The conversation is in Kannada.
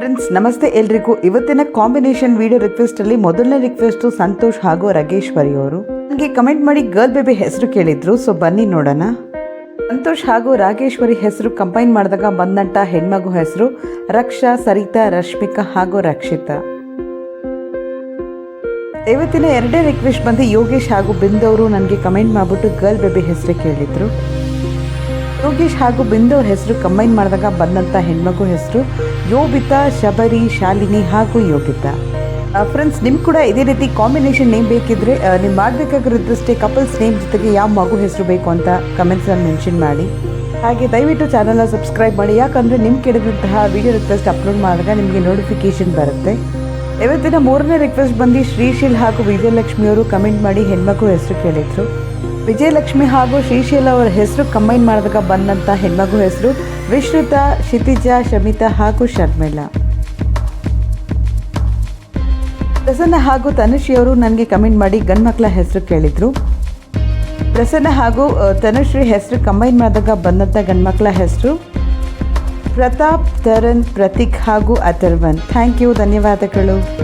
ಫ್ರೆಂಡ್ಸ್ ನಮಸ್ತೆ ಎಲ್ರಿಗೂ. ಇವತ್ತಿನ ಕಾಂಬಿನೇಷನ್ ವಿಡಿಯೋ ರಿಕ್ವೆಸ್ಟ್ ಅಲ್ಲಿ ಮೊದಲನೇ ರಿಕ್ವೆಸ್ಟ್ ಸಂತೋಷ್ ಹಾಗೂ ರಾಗೇಶ್ವರಿ ಅವರು. ನನಗೆ ಕಮೆಂಟ್ ಮಾಡಿ ಗರ್ಲ್ ಬೇಬಿ ಹೆಸರು ಕೇಳಿದ್ರು ಸೊ ಬನ್ನಿ ನೋಡೋಣ. ಸಂತೋಷ್ ಹಾಗೂ ರಾಗೇಶ್ವರಿ ಹೆಸರು ಕಂಪೈನ್ ಮಾಡಿದಾಗ ಬಂದಂತ ಹೆಣ್ಮಗು ಹೆಸರು ರಕ್ಷಾ, ಸರಿತಾ, ರಶ್ಮಿಕಾ ಹಾಗೂ ರಕ್ಷಿತಾ. ಇವತ್ತಿನ ಎರಡೇ ರಿಕ್ವೆಸ್ಟ್ ಬಂದು ಯೋಗೇಶ್ ಹಾಗೂ ಬಿಂದವರು ನನಗೆ ಕಮೆಂಟ್ ಮಾಡಿಬಿಟ್ಟು ಗರ್ಲ್ ಬೇಬಿ ಹೆಸರು ಕೇಳಿದ್ರು. ಯೋಗೇಶ್ ಹಾಗೂ ಬಿಂದು ಅವ್ರ ಹೆಸರು ಕಂಬೈನ್ ಮಾಡಿದಾಗ ಬಂದಂಥ ಹೆಣ್ಮಗು ಹೆಸರು ಯೋಬಿತಾ, ಶಬರಿ, ಶಾಲಿನಿ ಹಾಗೂ ಯೋಗಿತಾ. ಫ್ರೆಂಡ್ಸ್ ನಿಮ್ಮ ಕೂಡ ಇದೇ ರೀತಿ ಕಾಂಬಿನೇಷನ್ ನೇಮ್ ಬೇಕಿದ್ರೆ ನೀವು ಮಾಡಬೇಕಾಗಿರೋದಷ್ಟೇ ಕಪಲ್ಸ್ ನೇಮ್ ಜೊತೆಗೆ ಯಾವ ಮಗು ಹೆಸರು ಬೇಕು ಅಂತ ಕಮೆಂಟ್ಸಲ್ಲಿ ಮೆನ್ಷನ್ ಮಾಡಿ. ಹಾಗೆ ದಯವಿಟ್ಟು ಚಾನಲ್ನ ಸಬ್ಸ್ಕ್ರೈಬ್ ಮಾಡಿ. ಯಾಕಂದರೆ ನಿಮ್ಮ ಕೇಳಿದಂತಹ ವಿಡಿಯೋ ರಿಕ್ವೆಸ್ಟ್ ಅಪ್ಲೋಡ್ ಮಾಡಿದಾಗ ನಿಮಗೆ ನೋಟಿಫಿಕೇಶನ್ ಬರುತ್ತೆ. ಇವತ್ತಿನ ಮೂರನೇ ರಿಕ್ವೆಸ್ಟ್ ಬಂದು ಶ್ರೀಶೀಲ್ ಹಾಗೂ ವಿಜಯಲಕ್ಷ್ಮಿಯವರು ಕಮೆಂಟ್ ಮಾಡಿ ಹೆಣ್ಮಗು ಹೆಸರು ಕೇಳಿದ್ರು. ವಿಜಯಲಕ್ಷ್ಮಿ ಹಾಗೂ ಶ್ರೀಶೈಲ ಅವರ ಹೆಸರು ಕಂಬೈನ್ ಮಾಡಿದಾಗ ಬಂದಂಥ ಹೆಣ್ಮಗು ಹೆಸರು ವಿಶ್ರುತ ಶಿತಿಜ ಶಮಿತಾ ಹಾಗೂ ಶರ್ಮಿಳಾ. ಪ್ರಸನ್ನ ಹಾಗೂ ತನುಶ್ರೀಯವರು ನನಗೆ ಕಮೆಂಟ್ ಮಾಡಿ ಗಂಡು ಮಕ್ಕಳ ಹೆಸರು ಕೇಳಿದರು. ಪ್ರಸನ್ನ ಹಾಗೂ ತನುಶ್ರೀ ಹೆಸರು ಕಂಬೈನ್ ಮಾಡಿದಾಗ ಬಂದಂಥ ಗಂಡ್ಮಕ್ಳ ಹೆಸರು ಪ್ರತಾಪ್ ತರನ್ ಪ್ರತೀಕ್ ಹಾಗೂ ಅಥರ್ವನ್. ಥ್ಯಾಂಕ್ ಯು ಧನ್ಯವಾದಗಳು.